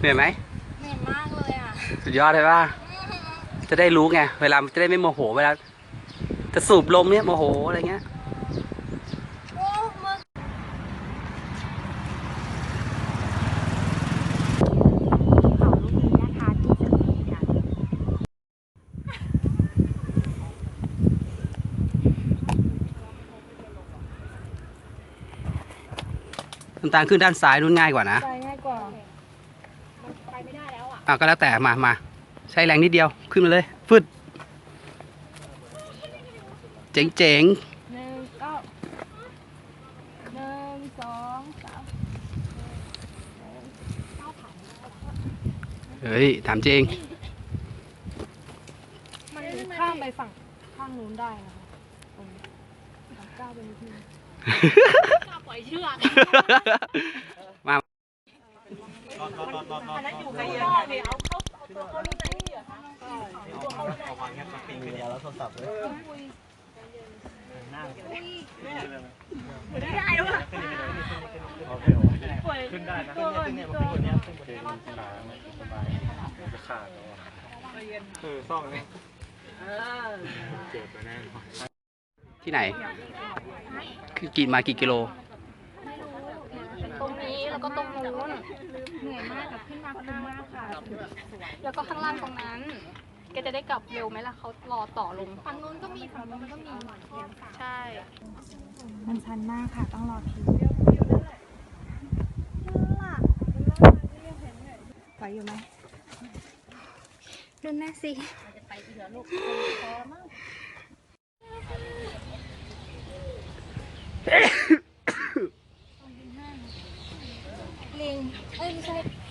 เหนื่อยไหมเหนื่อยมากเลยอะสุดยอดเลยป่ะจะได้รู้ไงเวลาจะได้ไม่โมโหเวลาจะสูบลมเนี่ยโมโหอะไรเงี้ยโอ้มึงเขาลูกนี้นะคะที่จะมีกันน้ำตาลขึ้นด้านซ้ายนู่นง่ายกว่านะ ไปง่ายกว่าอะก็แล้วแต่มามาใช้แรงนิดเดียวขึ้นมาเลยฟึดเจ๋งเจ๋งหนึ่งเก้าหนึ่งสองสามเฮ้ยถามจริง มันข้ามไปฝั่งข้างนู้นได้นะคะตรงนี้ก้าวไปนิดนึงปล่อยเชือกมา อันนั้นอยู่ไกลเยอเลยเอาเขาเอาตัวเขาดูในนี่เหรอคะไม่ได้ด้วยขึ้นได้นะตัวก่อนตัวก่อนที่ไหน คือกินมากี่กิโลตรงนี้แล้วก็ตรงนู้น นื่อยมากกับขึ้นมาคุ้มมากค่ะ แล้วก็ข้างล่างตรงนั้นแกจะได้กลับเร็วไหมล่ะเขารอต่อลง ฝั่งนู้นก็มีฝั่งนู้นก็มีใช่ มันชันมากค่ะ ต้องรอคิวไหวอยู่ไหมดูแม่สิ subscribe.